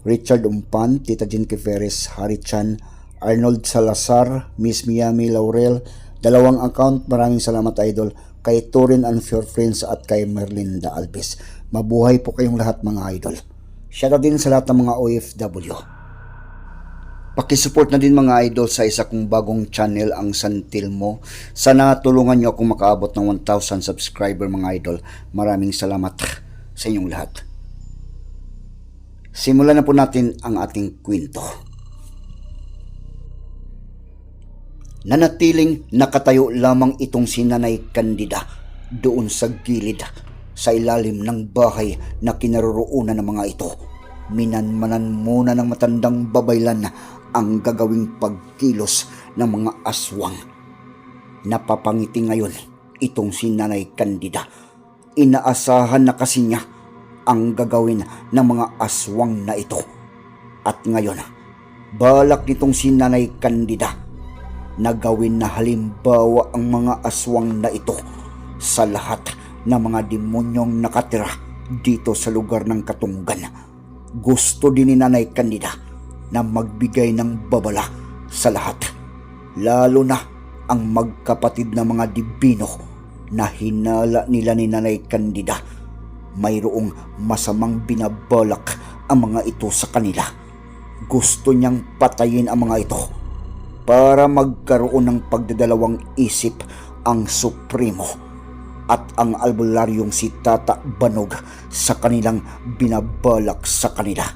Richard Umpan, Tita Jean Kiferes, Harry Chan, Arnold Salazar, Miss Miami Laurel, dalawang account, maraming salamat idol, kay Torin and Your Friends at kay Merlinda Alves. Mabuhay po kayong lahat mga idol. Shoutout din sa lahat ng mga OFW. Pakisupport na din mga idol sa isa kong bagong channel, ang Santilmo. Sana tulungan nyo akong makaabot ng 1,000 subscriber mga idol. Maraming salamat sa inyong lahat. Simulan na po natin ang ating kwento. Nanatiling nakatayo lamang itong si Nanay Candida doon sa gilid sa ilalim ng bahay na kinaroroonan ng mga ito. Minanmanan muna ng matandang babaylan ang gagawing pagkilos ng mga aswang. Napapangiti ngayon itong si Nanay. Inaasahan na kasi niya ang gagawin ng mga aswang na ito. At ngayon, balak nitong si Nanay Candida na gawin na halimbawa ang mga aswang na ito sa lahat ng mga demonyong nakatira dito sa lugar ng Katunggan. Gusto din ni Nanay Candida na magbigay ng babala sa lahat, lalo na ang magkapatid na mga dibino na hinala nila ni Nanay Candida. Mayroong masamang binabalak ang mga ito sa kanila. Gusto niyang patayin ang mga ito para magkaroon ng pagdadalawang isip ang Supremo at ang albularyong si Tata Banog sa kanilang binabalak sa kanila.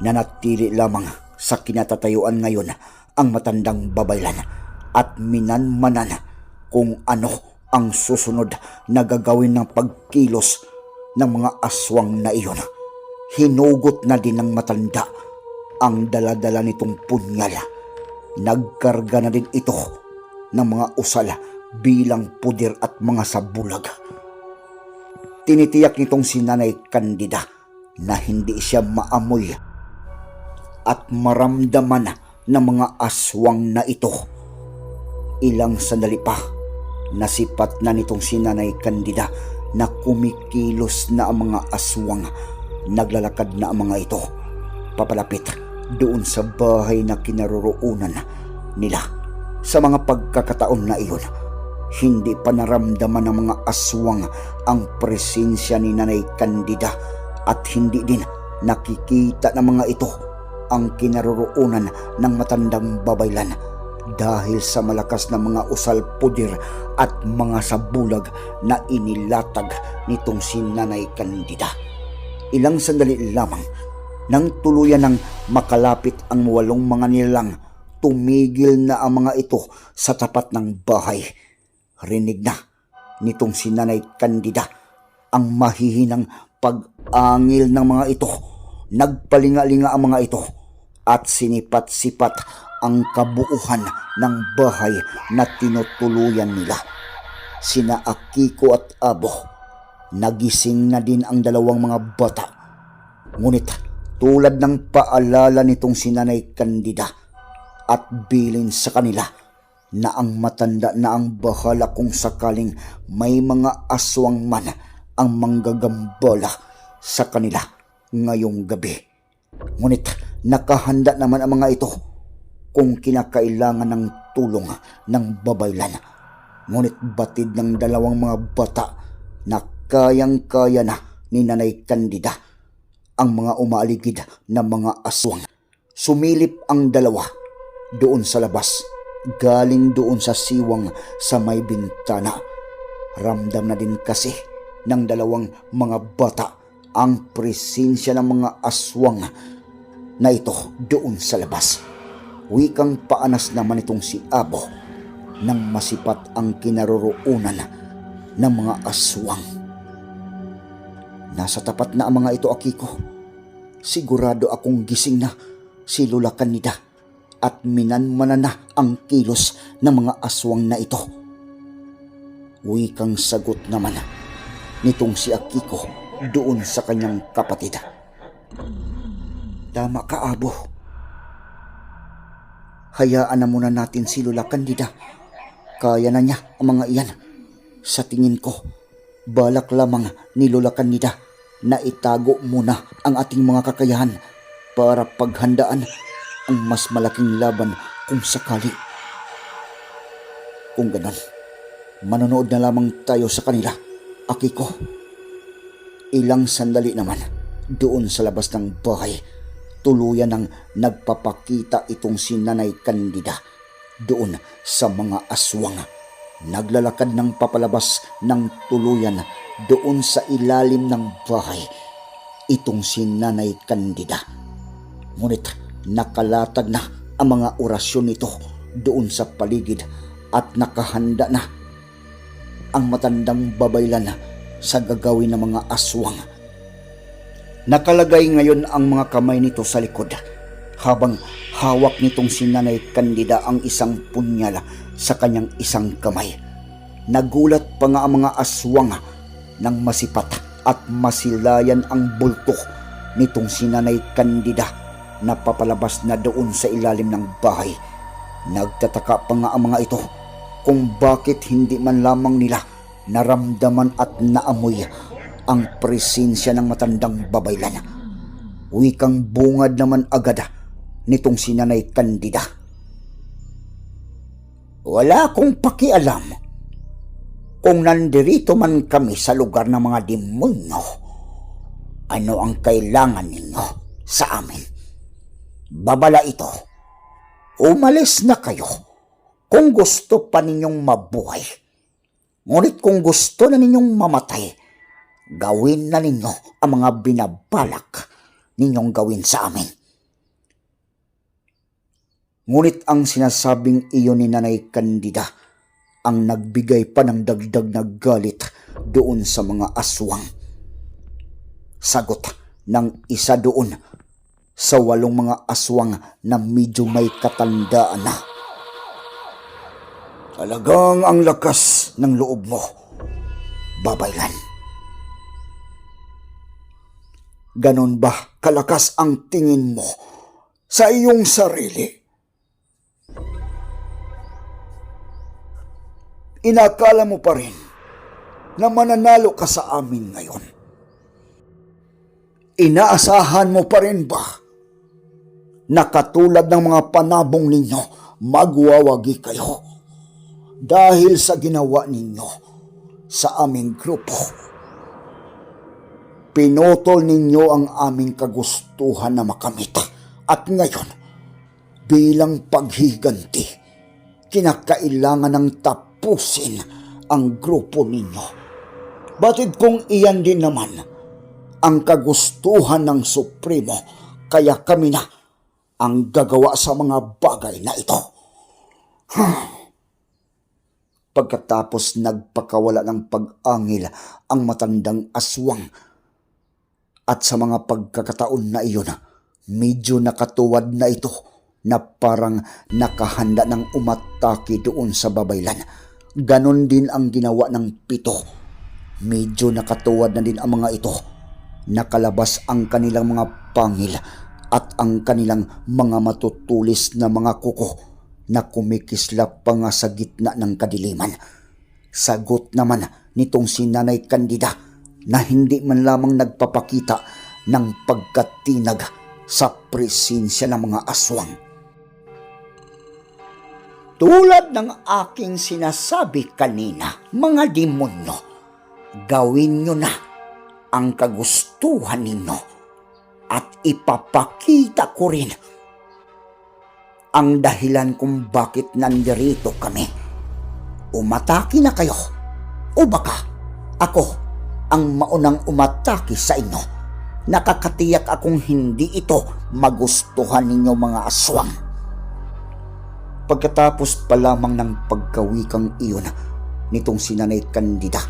Nanatili lamang sa kinatatayuan ngayon ang matandang babaylan at minanmanan kung ano ang susunod na gagawin ng pagkilos ng mga aswang na iyon. Hinugot na din ng matanda ang daladala nitong punyal nagkarga na din ito ng mga usal bilang pudir at mga sabulag. Tinitiyak nitong si Nanay Candida na hindi siya maamoy at maramdaman ng mga aswang na ito. Ilang sandali pa, nasipat na nitong si Nanay Candida na kumikilos na ang mga aswang. Naglalakad na ang mga ito. Papalapit doon sa bahay na kinaroroonan nila. Sa mga pagkakataon na iyon, hindi pa naramdaman ng mga aswang ang presensya ni Nanay Candida at hindi din nakikita ng mga ito ang kinaroroonan ng matandang babaylan dahil sa malakas na mga usal pudir at mga sabulag na inilatag nitong si Nanay Candida. Ilang sandali lamang nang tuluyan ng makalapit ang walong mga nilang, tumigil na ang mga ito sa tapat ng bahay. Rinig na nitong si Nanay Candida ang mahihinang pag-angil ng mga ito. Nagpalinga-linga ang mga ito at sinipat-sipat ang kabuuhan ng bahay na tinutuluyan nila. Sina Akiko at Abo, nagising na din ang dalawang mga bata. Ngunit tulad ng paalala nitong sinanay Candida at bilin sa kanila na ang matanda na ang bahala kung sakaling may mga aswang man ang manggagambala sa kanila ngayong gabi. Ngunit nakahanda naman ang mga ito kung kinakailangan ng tulong ng babaylan. Ngunit batid ng dalawang mga bata na kayang-kaya na ni Nanay Candida ang mga umaaligid na mga aswang. Sumilip ang dalawa doon sa labas, galing doon sa siwang sa may bintana. Ramdam na din kasi ng dalawang mga bata ang presensya ng mga aswang na ito doon sa labas. Wikang paanas naman itong si Abo nang masipat ang kinaroroonan ng mga aswang. Nasa tapat na ang mga ito, Akiko. Sigurado akong gising na si Lola Candida at minanmanan na ang kilos ng mga aswang na ito. Wikang sagot naman nitong si Akiko doon sa kanyang kapatid. Tama ka, Abo. Hayaan na muna natin si Lola Candida. Kaya na niya ang mga iyan. Sa tingin ko, balak lamang ni Lola Candida na itago muna ang ating mga kakayahan para paghandaan ang mas malaking laban kung sakali. Kung ganon, manonood na lamang tayo sa kanila, Akiko. Ilang sandali naman doon sa labas ng bahay, tuluyan ng nagpapakita itong si Nanay Candida doon sa mga aswang. Naglalakad ng papalabas ng tuluyan doon sa ilalim ng bahay. Itong si Nanay Candida. Ngunit nakalatag na ang mga orasyon nito doon sa paligid at nakahanda na ang matandang babaylan sa gagawin ng mga aswang. Nakalagay ngayon ang mga kamay nito sa likod habang hawak nitong si Nanay Candida ang isang punyala sa kanyang isang kamay. Nagulat pa nga ang mga aswang nang masipat at masilayan ang bulto nitong si Nanay Candida na papalabas na doon sa ilalim ng bahay. Nagtataka pa nga ang mga ito kung bakit hindi man lamang nila naramdaman at naamoy ang presensya ng matandang babaylan. Wikang bungad naman agad nitong si Nanay Candida. Wala akong pakialam kung nandirito man kami sa lugar ng mga demonyo. Ano ang kailangan ninyo sa amin? Babala ito. Umalis na kayo kung gusto pa ninyong mabuhay. Ngunit kung gusto na ninyong mamatay, gawin na ninyo ang mga binabalak ninyong gawin sa amin. Ngunit ang sinasabing iyon ni Nanay Candida ang nagbigay pa ng dagdag na galit doon sa mga aswang. Sagot ng isa doon sa walong mga aswang na medyo may katandaan na. Talagang ang lakas ng loob mo, babaylan. Ganon ba kalakas ang tingin mo sa iyong sarili? Inakala mo pa rin na mananalo ka sa amin ngayon. Inaasahan mo pa rin ba na katulad ng mga panabong ninyo, magwawagi kayo dahil sa ginawa ninyo sa aming grupo. Pinutol ninyo ang aming kagustuhan na makamit at ngayon, bilang paghiganti, kinakailangan ng tapusin ang grupo ninyo. Batid kung iyan din naman ang kagustuhan ng Supremo, kaya kami na ang gagawa sa mga bagay na ito. Pagkatapos nagpakawala ng pag-angil ang matandang aswang at sa mga pagkakataon na iyon, medyo nakatuwad na ito na parang nakahanda ng umatake doon sa babaylan. Ganon din ang ginawa ng pito. Medyo nakatuwad na din ang mga ito. Nakalabas ang kanilang mga pangil at ang kanilang mga matutulis na mga kuko na kumikislap pa nga sa gitna ng kadiliman. Sagot naman nitong si Nanay Candida na hindi man lamang nagpapakita ng pagkatinag sa presensya ng mga aswang. Tulad ng aking sinasabi kanina, mga demonyo, gawin nyo na ang kagustuhan ninyo at ipapakita ko rin ang dahilan kung bakit nandirito kami. Umatake na kayo o baka ako ang maunang umatake sa inyo. Nakakatiyak akong hindi ito magustuhan ninyo mga aswang. Pagkatapos pa lamang ng pagkawikang iyon nitong sinanay kandida,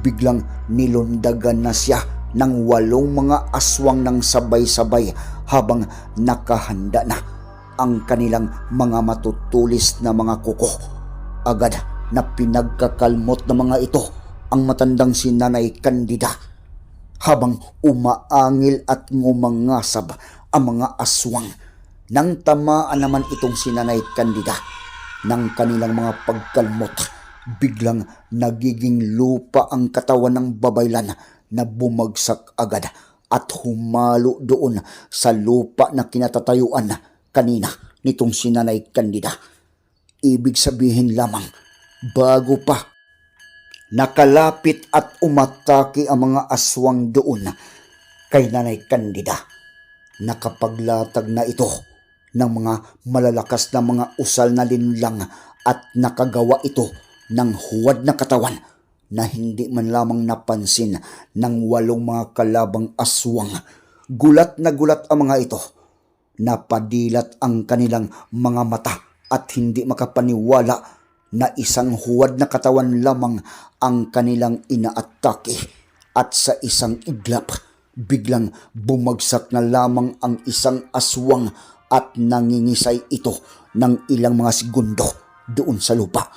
biglang nilundagan na siya ng walong mga aswang ng sabay-sabay habang nakahanda na ang kanilang mga matutulis na mga kuko. Agad na pinagkakalmot ng mga ito ang matandang si Nanay Candida habang umaangil at ngumangasab ang mga aswang nang tamaan naman itong si Nanay Candida ng kanilang mga pagkalmot biglang nagiging lupa ang katawan ng babaylan na bumagsak agad at humalo doon sa lupa na kinatatayuan kanina nitong si Nanay Candida. Ibig sabihin lamang, bago pa nakalapit at umatake ang mga aswang doon kay Nanay Candida. Nakapaglatag na ito ng mga malalakas na mga usal na linlang at nakagawa ito ng huwad na katawan na hindi man lamang napansin ng walong mga kalabang aswang. Gulat na gulat ang mga ito. Napadilat ang kanilang mga mata at hindi makapaniwala na isang huwad na katawan lamang ang kanilang inaatake at sa isang iglap biglang bumagsak na lamang ang isang aswang at nangingisay ito ng ilang mga segundo doon sa lupa.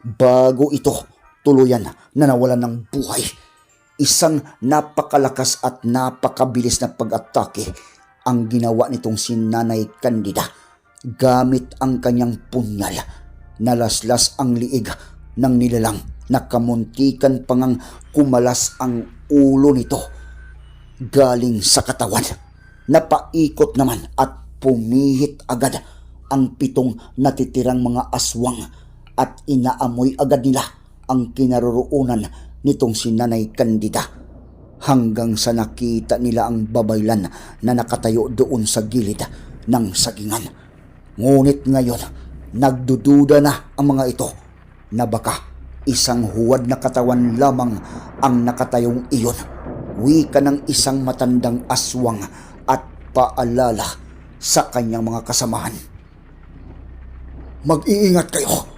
Bago ito tuluyan na nawalan ng buhay. Isang napakalakas at napakabilis na pag-atake ang ginawa nitong si Nanay Candida gamit ang kanyang punyal. Nalaslas ang liig ng nilalang na kamuntikan pangang kumalas ang ulo nito galing sa katawan. Napaikot naman at pumihit agad ang pitong natitirang mga aswang at inaamoy agad nila ang kinaroroonan nitong si Nanay Candida hanggang sa nakita nila ang babaylan na nakatayo doon sa gilid ng sagingan. Ngunit ngayon, nagdududa na ang mga ito na baka isang huwad na katawan lamang ang nakatayong iyon. Wika ng isang matandang aswang at paalala sa kanyang mga kasamahan. Mag-iingat kayo.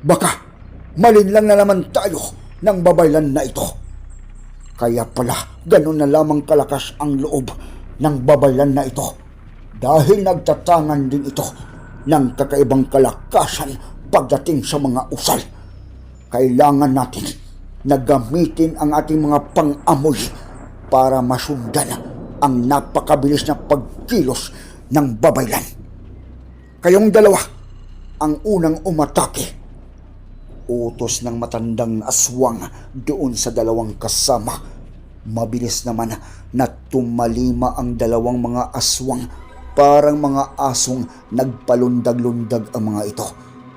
Baka malinlang na naman tayo ng babaylan na ito. Kaya pala ganun na lamang kalakas ang loob ng babaylan na ito dahil nagtatangan din ito ng kakaibang kalakasan pagdating sa mga usal. Kailangan natin na gamitin ang ating mga pang-amoy para masundan ang napakabilis na pagkilos ng babaylan. Kayong dalawa ang unang umatake utos ng matandang aswang doon sa dalawang kasama. Mabilis naman na tumalima ang dalawang mga aswang parang mga asong nagpalundag-lundag ang mga ito.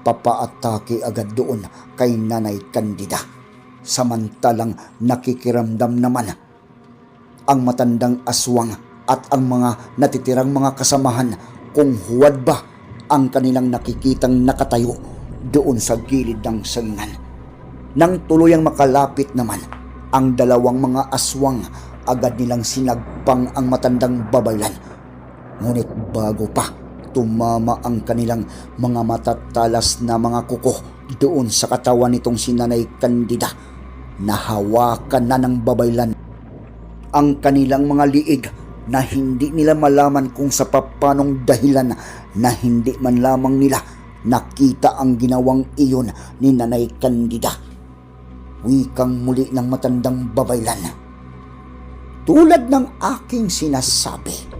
Papaatake agad doon kay Nanay Candida. Samantalang nakikiramdam naman ang matandang aswang at ang mga natitirang mga kasamahan kung huwad ba ang kanilang nakikitang nakatayo doon sa gilid ng sagingan. Nang tuluyang makalapit naman ang dalawang mga aswang, agad nilang sinagpang ang matandang babaylan. Ngunit bago pa, tumama ang kanilang mga matatalas na mga kuko doon sa katawan nitong si Nanay Candida. Nahawakan na ng babaylan ang kanilang mga liig na hindi nila malaman kung sa papanong dahilan na hindi man lamang nila nakita ang ginawang iyon ni Nanay Candida. Wikang muli ng matandang babaylan. Tulad ng aking sinasabi,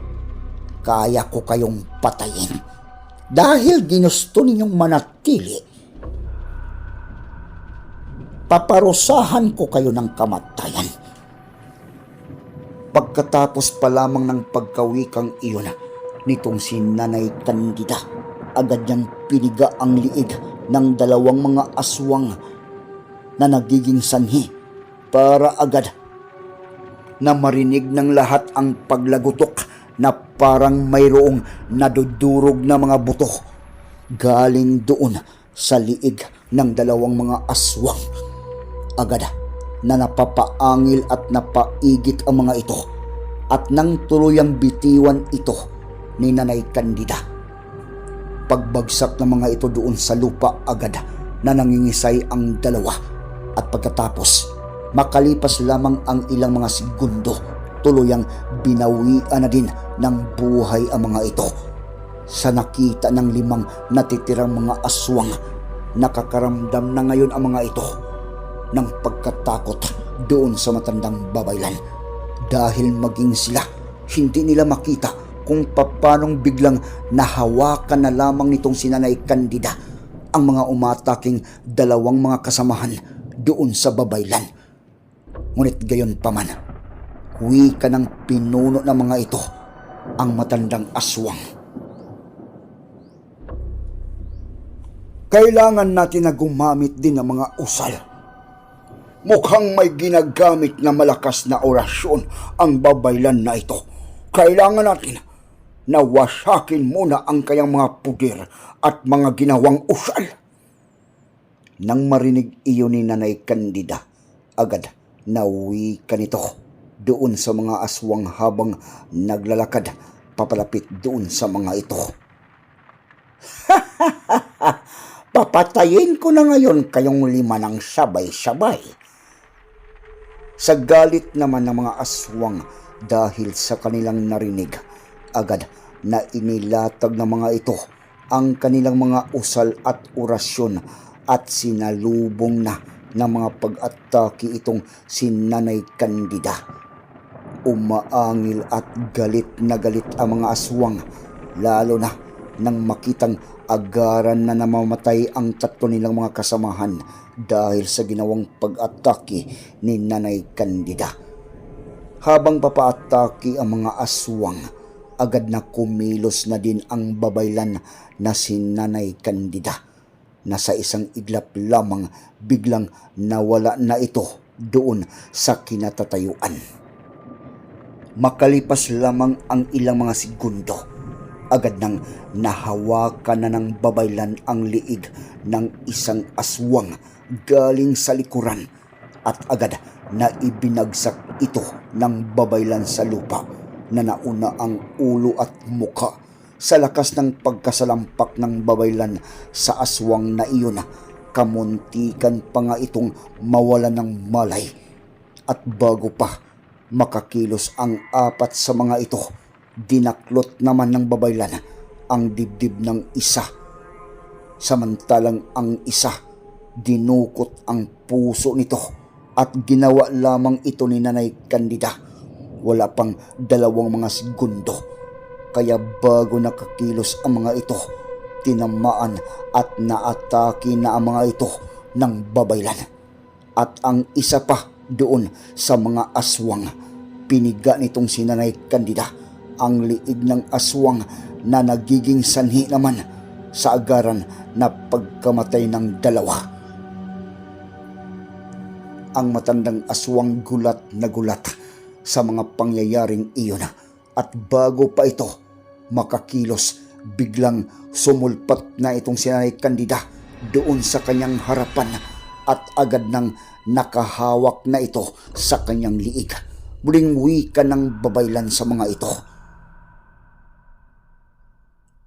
kaya ko kayong patayin dahil ginusto ninyong manatili. Paparusahan ko kayo ng kamatayan. Pagkatapos pa lamang ng pagkawikang iyon nitong si Nanay Candida, agad niyang piniga ang liig ng dalawang mga aswang na nagiging sanhi para agad na marinig ng lahat ang paglagutok na parang mayroong nadudurog na mga buto galing doon sa liig ng dalawang mga aswang. Agad na napapaangil at napaigit ang mga ito at nang tuluyang bitiwan ito ni Nanay Candida. Pagbagsak ng mga ito doon sa lupa agad na nangingisay ang dalawa at pagkatapos Makalipas lamang ang ilang mga segundo, tuluyang binawian na din ng buhay ang mga ito. Sa nakita ng limang natitirang mga aswang, nakakaramdam na ngayon ang mga ito ng pagkatakot doon sa matandang babaylan. Dahil maging sila, hindi nila makita kung papanong biglang nahawakan na lamang nitong sinanay Candida ang mga umataking dalawang mga kasamahan doon sa babaylan. Ngunit gayon pa man, huwi ka ng pinuno ng mga ito ang matandang aswang. Kailangan natin na gumamit din ng mga usal. Mukhang may ginagamit na malakas na orasyon ang babaylan na ito. Kailangan natin na wasakin muna ang kayang mga pudir at mga ginawang usal. Nang marinig iyon ni Nanay Candida, agad nauwi ka nito doon sa mga aswang habang naglalakad papalapit doon sa mga ito. Papatayin ko na ngayon kayong lima ng sabay-sabay. Sa galit naman ng mga aswang dahil sa kanilang narinig, agad na inilatag ng mga ito ang kanilang mga usal at orasyon at sinalubong na ng mga pag-atake itong si Nanay Candida. Umaangil at galit na galit ang mga aswang, lalo na nang makitang agaran na namamatay ang tatlo nilang mga kasamahan dahil sa ginawang pag-atake ni Nanay Candida. Habang papaatake ang mga aswang, agad na kumilos na din ang babaylan na si Nanay Candida na sa isang iglap lamang biglang nawala na ito doon sa kinatatayuan. Makalipas lamang ang ilang mga segundo, agad nang nahawakan na ng babaylan ang liig ng isang aswang galing sa likuran at agad na ibinagsak ito ng babaylan sa lupa na nauna ang ulo at muka sa lakas ng pagkasalampak ng babaylan sa aswang na iyon kamuntikan pa nga itong mawala ng malay. At bago pa makakilos ang apat sa mga ito. Dinaklot naman ng babaylan ang dibdib ng isa. Samantalang ang isa dinukot ang puso nito at ginawa lamang ito ni Nanay Candida. Wala pang dalawang mga segundo. Kaya bago nakakilos ang mga ito tinamaan at naatake na ang mga ito ng babaylan. At ang isa pa doon sa mga aswang. Piniga nitong sinanay Candida. Ang liig ng aswang na nagiging sanhi naman sa agaran na pagkamatay ng dalawa. Ang matandang aswang gulat na gulat sa mga pangyayaring iyon. At bago pa ito makakilos biglang sumulpat na itong sinanay Candida doon sa kanyang harapan at agad nang nakahawak na ito sa kanyang liig. Muling wika ng babaylan sa mga ito.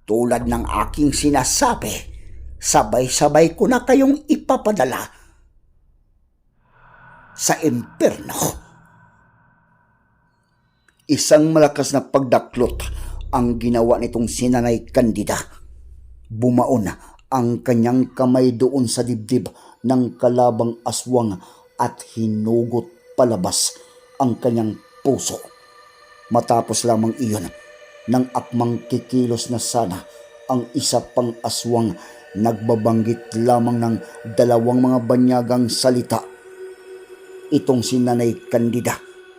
Tulad ng aking sinasabi, sabay-sabay ko na kayong ipapadala sa impyerno. Isang malakas na pagdaklot ang ginawa nitong sinanay Candida. Bumaon ang kanyang kamay doon sa dibdib ng kalabang aswang at hinugot palabas ang kanyang puso. Matapos lamang iyon, nang akmang kikilos na sana ang isa pang aswang nagbabanggit lamang ng dalawang mga banyagang salita. Itong si Nanay Candida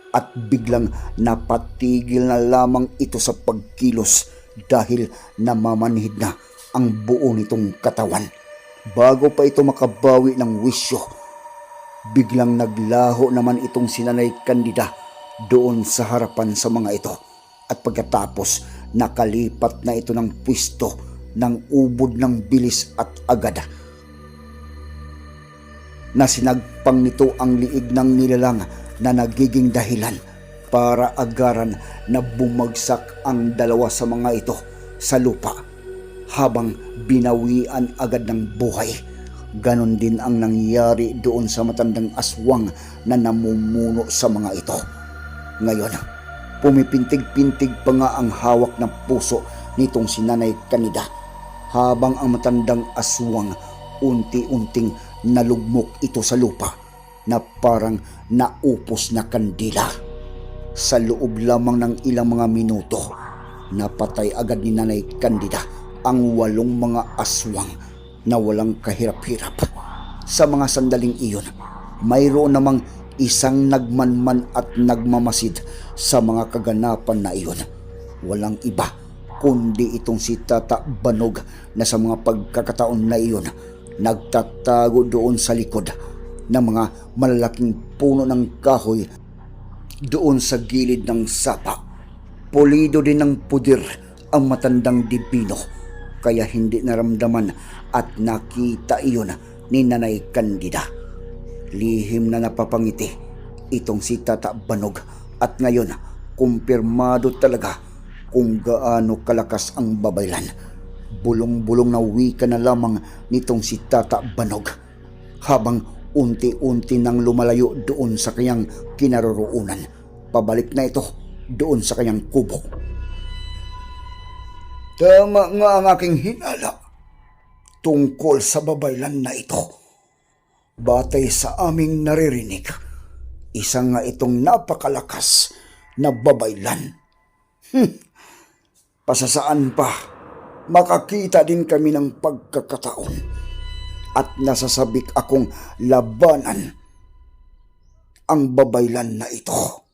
at biglang napatigil na lamang ito sa pagkilos dahil namamanhid na ang buo nitong katawan. Bago pa ito makabawi ng wisyo, biglang naglaho naman itong sinanay Candida doon sa harapan sa mga ito. At pagkatapos, nakalipat na ito ng pwisto ng ubod ng bilis at agad na sinagpang nito ang liig ng nilalang na nagiging dahilan para agaran na bumagsak ang dalawa sa mga ito sa lupa habang binawian agad ng buhay ganon din ang nangyari doon sa matandang aswang na namumuno sa mga ito. Ngayon, pumipintig-pintig pa nga ang hawak ng puso nitong si Nanay Kanida habang ang matandang aswang unti-unting nalugmok ito sa lupa na parang naupos na kandila. Sa loob lamang ng ilang mga minuto, napatay agad ni Nanay Candida ang walong mga aswang na walang kahirap-hirap. Sa mga sandaling iyon, mayroon namang isang nagmanman at nagmamasid sa mga kaganapan na iyon. Walang iba kundi itong si Tata Banog na sa mga pagkakataon na iyon nagtatago doon sa likod ng mga malalaking puno ng kahoy doon sa gilid ng sapa. Pulido din ng pudir ang matandang dibino kaya hindi naramdaman at nakita iyon ni Nanay Candida. Lihim na napapangiti itong si Tata Banog at ngayon kumpirmado talaga kung gaano kalakas ang babaylan. Bulong-bulong na wika na lamang nitong si Tata Banog habang unti-unti nang lumalayo doon sa kanyang kinaroroonan. Pabalik na ito doon sa kanyang kubo. Tama nga ang aking hinala tungkol sa babaylan na ito. Batay sa aming naririnig, isa nga itong napakalakas na babaylan. Hmm. Pasasaan pa, makakita din kami ng pagkakataon at nasasabik akong labanan ang babaylan na ito.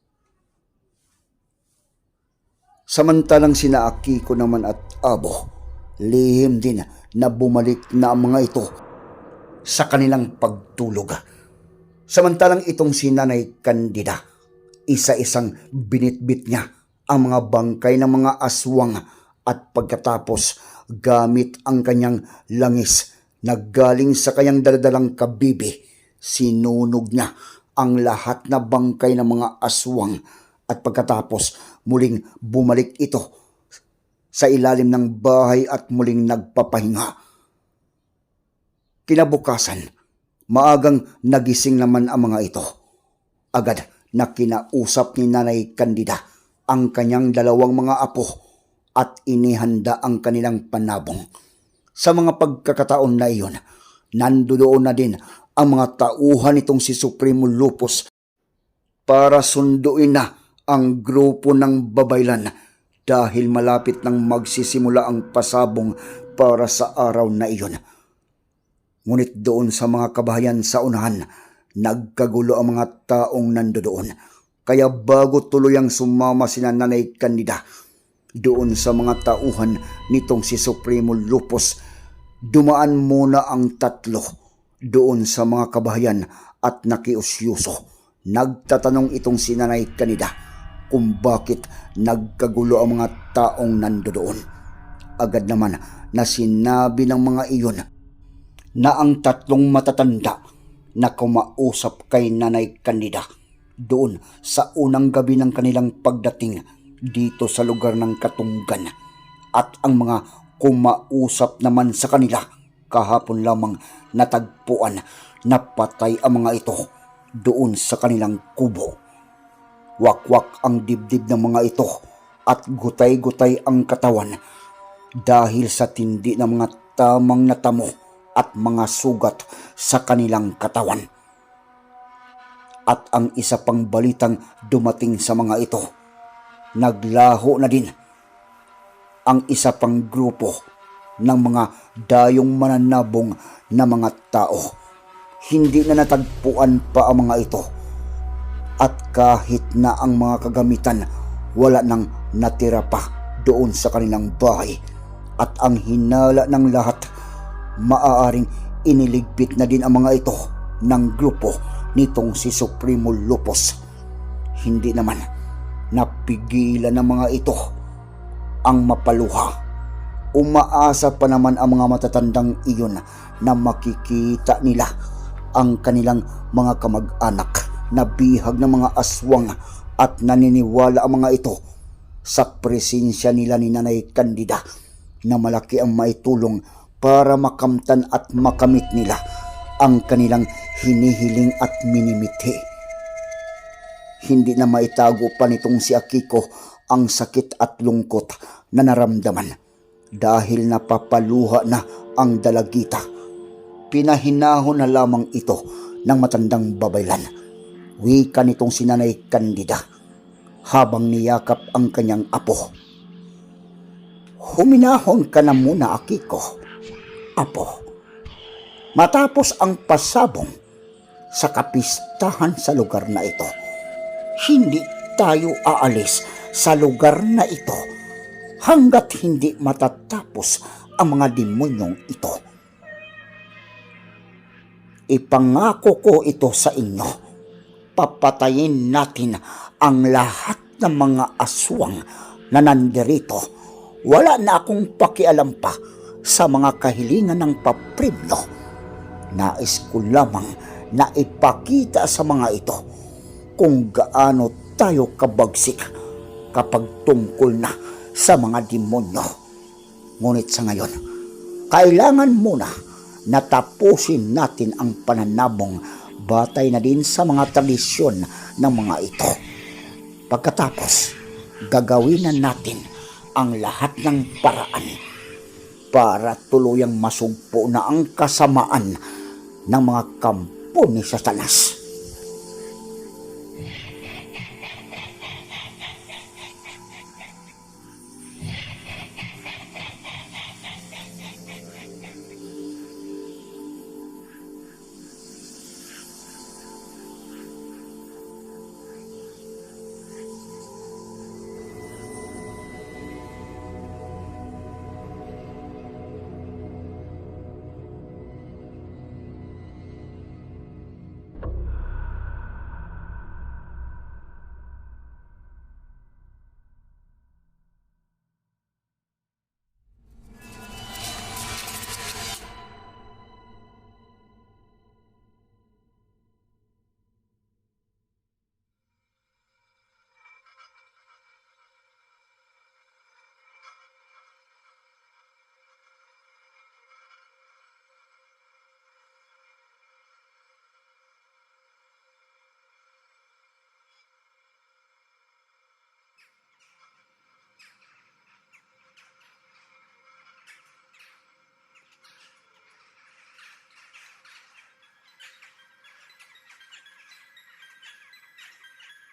Samantalang sina Akiko naman at Abo, lihim din na bumalik na ang mga ito sa kanilang pagtulog. Samantalang itong si Nanay Candida, isa-isang binitbit niya ang mga bangkay ng mga aswang at pagkatapos gamit ang kanyang langis na galing sa kanyang daladalang kabibi, sinunog niya ang lahat na bangkay ng mga aswang at pagkatapos muling bumalik ito sa ilalim ng bahay at muling nagpapahinga. Kinabukasan, maagang nagising naman ang mga ito. Agad na kinausap ni Nanay Candida ang kanyang dalawang mga apo at inihanda ang kanilang panabong. Sa mga pagkakataon na iyon, nandoon na din ang mga tauhan nitong si Supremo Lupus para sunduin na ang grupo ng babaylan dahil malapit nang magsisimula ang pasabong para sa araw na iyon. Ngunit doon sa mga kabahayan sa unahan, nagkagulo ang mga taong nandoon. Kaya bago tuluyang sumama si Nanay Candida doon sa mga tauhan nitong si Supremo Lupus, dumaan muna ang tatlo doon sa mga kabahayan at nakiusyuso. Nagtatanong itong si Nanay Candida kung bakit nagkagulo ang mga taong nandoon. Agad naman na sinabi ng mga iyon na ang tatlong matatanda na kumausap kay Nanay Candida doon sa unang gabi ng kanilang pagdating dito sa lugar ng Katunggan at ang mga kumausap naman sa kanila kahapon lamang natagpuan na patay ang mga ito doon sa kanilang kubo. Wakwak ang dibdib ng mga ito at gutay-gutay ang katawan dahil sa tindi ng mga tamang natamo at mga sugat sa kanilang katawan. At ang isa pang balitang dumating sa mga ito, naglaho na din ang isa pang grupo ng mga dayong mananabong na mga tao. Hindi na natagpuan pa ang mga ito at kahit na ang mga kagamitan wala nang natira pa doon sa kanilang bahay at ang hinala ng lahat maaaring iniligpit na din ang mga ito ng grupo nitong si Supremo Lupos. Hindi naman napigilan ng mga ito ang mapaluha. Umaasa pa naman ang mga matatandang iyon na makikita nila ang kanilang mga kamag-anak na bihag ng mga aswang at naniniwala ang mga ito sa presensya nila ni Nanay Candida na malaki ang maitulong para makamtan at makamit nila ang kanilang hinihiling at minimithi. Hindi na maitago pa nitong si Akiko ang sakit at lungkot na naramdaman dahil napapaluha na ang dalagita. Pinahinahon na lamang ito ng matandang babaylan. Wika nitong sinanay kandida habang niyakap ang kanyang apo. Huminahon ka na muna, Akiko. Apo. Matapos ang pasabong sa kapistahan sa lugar na ito, hindi tayo aalis sa lugar na ito hanggat hindi matatapos ang mga demonyong ito. Ipangako ko ito sa inyo. Papatayin natin ang lahat ng mga aswang na nandirito. Wala na akong pakialam pa sa mga kahilingan ng papribno. Nais ko lamang na ipakita sa mga ito kung gaano tayo kabagsik kapag tungkol na sa mga demonyo. Ngunit sa ngayon, kailangan muna na tapusin natin ang pananabong batay na din sa mga tradisyon ng mga ito. Pagkatapos, gagawin na natin ang lahat ng paraan para tuluyang masugpo na ang kasamaan ng mga kampo ni Satanas.